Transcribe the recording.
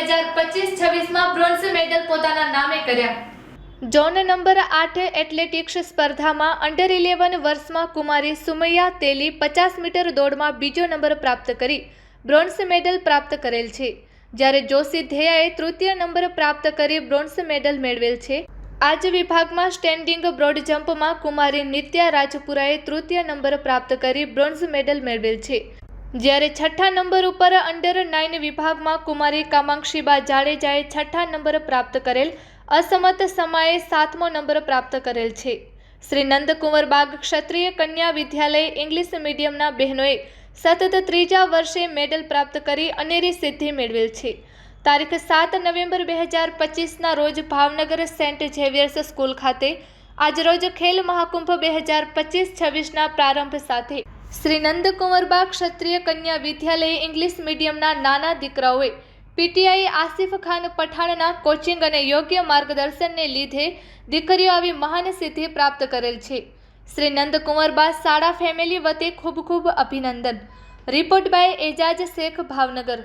બે હજાર પચીસ છવ્વીસમાં બ્રોન્ઝ મેડલ પોતાના નામે કર્યા. જોન નંબર આઠ એથ્લેટિક્સ સ્પર્ધામાં અંડર ઇલેવન વર્ષમાં કુમારી સુમૈયા તેલી પચાસ મીટર દોડમાં બીજો નંબર પ્રાપ્ત કરી બ્રોન્ઝ મેડલ પ્રાપ્ત કરેલ છે. જ્યારે જોશી ધેયાએ તૃતીય નંબર પ્રાપ્ત કરી બ્રોન્ઝ મેડલ મેળવેલ છે. આજ વિભાગમાં સ્ટેન્ડિંગ બ્રોડ જમ્પમાં કુમારી નિત્યા રાજપુરાએ તૃતીય નંબર પ્રાપ્ત કરી બ્રોન્ઝ મેડલ મેળવેલ છે. જ્યારે છઠ્ઠા નંબર ઉપર અંડર નાઇન વિભાગમાં કુમારી કામાક્ષીબા જાડેજાએ છઠ્ઠા નંબર પ્રાપ્ત કરેલ અસમત સમાએ સાતમો નંબર પ્રાપ્ત કરેલ છે. શ્રી નંદકુંવર બાગ ક્ષત્રિય કન્યા વિદ્યાલય ઇંગ્લિશ મીડિયમના બહેનોએ સતત ત્રીજા વર્ષે મેડલ પ્રાપ્ત કરી અનેરી સિદ્ધિ મેળવેલ છે. તારીખ સાત નવેમ્બર બે હજાર પચીસના રોજ ભાવનગર સેન્ટ ઝેવિયર્સ સ્કૂલ ખાતે આજરોજ ખેલ મહાકુંભ બે હજાર પચીસ છવ્વીસના પ્રારંભ સાથે શ્રી નંદકુંવરબા ક્ષત્રિય કન્યા વિદ્યાલય ઇંગ્લિશ મીડિયમના નાના દીકરાઓએ પીટીઆઈ આસિફ ખાન પઠાણના કોચિંગ અને યોગ્ય માર્ગદર્શનને લીધે દીકરીઓ આવી મહાન સિદ્ધિ પ્રાપ્ત કરેલ છે. શ્રી નંદકુંવરબા શાળા ફેમિલી વતી ખૂબ ખૂબ અભિનંદન. Report by Ejaz Shaikh Bhavnagar.